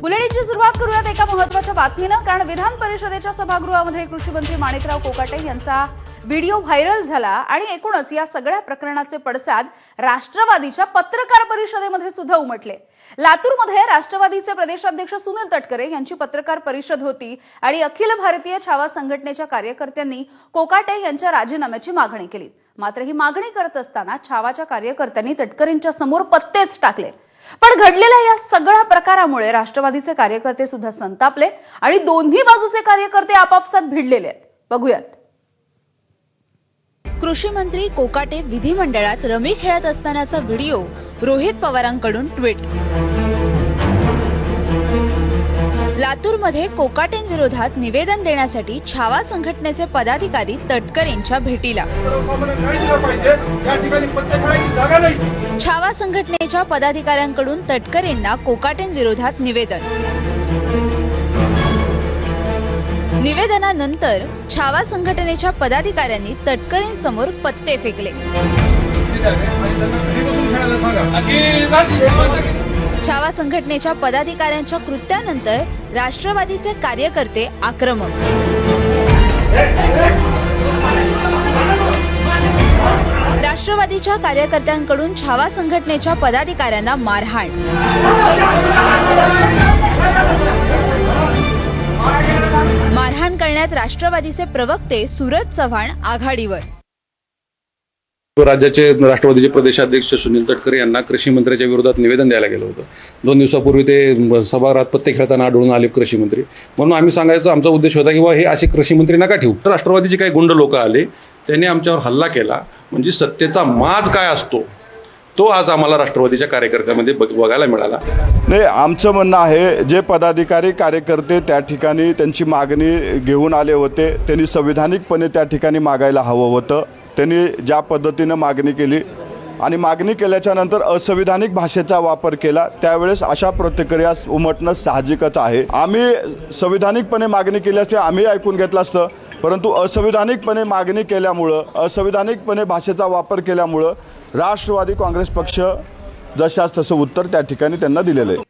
बुलेटिनची सुरुवात करूयात एका महत्त्वाच्या बातमीनं कारण विधान परिषदेच्या सभागृहामध्ये कृषी मंत्री माणिकराव कोकाटे यांचा व्हिडिओ व्हायरल झाला आणि एकूणच या सगळ्या प्रकरणाचे पडसाद राष्ट्रवादीच्या पत्रकार परिषदेमध्ये सुद्धा उमटले. लातूरमध्ये राष्ट्रवादीचे प्रदेशाध्यक्ष सुनील तटकरे यांची पत्रकार परिषद होती आणि अखिल भारतीय छावा संघटनेच्या कार्यकर्त्यांनी कोकाटे यांच्या राजीनाम्याची मागणी केली. मात्र ही मागणी करत असताना छावाच्या कार्यकर्त्यांनी तटकरेंच्या समोर पत्तेच टाकले. पण घडलेल्या या सगळ्या प्रकारामुळे राष्ट्रवादीचे कार्यकर्ते सुद्धा संतापले आणि दोन्ही बाजूचे कार्यकर्ते आपापसात भिडलेले आहेत. बघूयात. कृषी मंत्री कोकाटे विधिमंडळात रमी खेळत असतानाचा व्हिडिओ रोहित पवारांकडून ट्विट लातूरमध्ये कोकाटेंविरोधात निवेदन देण्यासाठी छावा संघटनेचे पदाधिकारी तटकरेंच्या भेटीला. छावा संघटनेच्या पदाधिकाऱ्यांकडून तटकरेंना कोकाटेंविरोधात निवेदन. निवेदनानंतर छावा संघटनेच्या पदाधिकाऱ्यांनी तटकरेंसमोर पत्ते फेकले. छावा संघटनेच्या पदाधिकाऱ्यांच्या कृत्यानंतर राष्ट्रवादीचे कार्यकर्ते आक्रमक. राष्ट्रवादीच्या कार्यकर्त्यांकडून छावा संघटनेच्या पदाधिकाऱ्यांना मारहाण. मारहाण करण्यात राष्ट्रवादीचे प्रवक्ते सुरज चव्हाण आघाडीवर. राज्याचे राष्ट्रवादीचे प्रदेशाध्यक्ष सुनील तटकरे यांना कृषी मंत्र्याच्या विरोधात निवेदन द्यायला गेलं होतं. दोन दिवसापूर्वी ते सभागृहात पत्ते खेळताना आढळून आले कृषी मंत्री. म्हणून आम्ही सांगायचं आमचा उद्देश होता की बा हे असे कृषी मंत्री नका ठेवू. तर राष्ट्रवादीचे काही गुंड लोक आले. त्यांनी आमच्यावर हल्ला केला. म्हणजे सत्तेचा माज काय असतो तो आज आम्हाला राष्ट्रवादीच्या कार्यकर्त्यामध्ये बघ- बघायला मिळाला. नाही आमचं म्हणणं आहे जे पदाधिकारी कार्यकर्ते त्या ठिकाणी त्यांची मागणी घेऊन आले होते त्यांनी संविधानिकपणे त्या ठिकाणी मागायला हवं होतं. त्यांनी ज्या पद्धतीनं मागणी केली आणि मागणी केल्याच्यानंतर असंविधानिक भाषेचा वापर केला त्यावेळेस अशा प्रतिक्रिया उमटणं साहजिकच आहे. आम्ही संविधानिकपणे मागणी केल्याचे आम्ही ऐकून घेतलं असतं परंतु असंविधानिकपणे मागणी केल्यामुळं असंविधानिकपणे भाषेचा वापर केल्यामुळं राष्ट्रवादी काँग्रेस पक्ष जशास तसं उत्तर त्या ठिकाणी त्यांना दिलेलं आहे.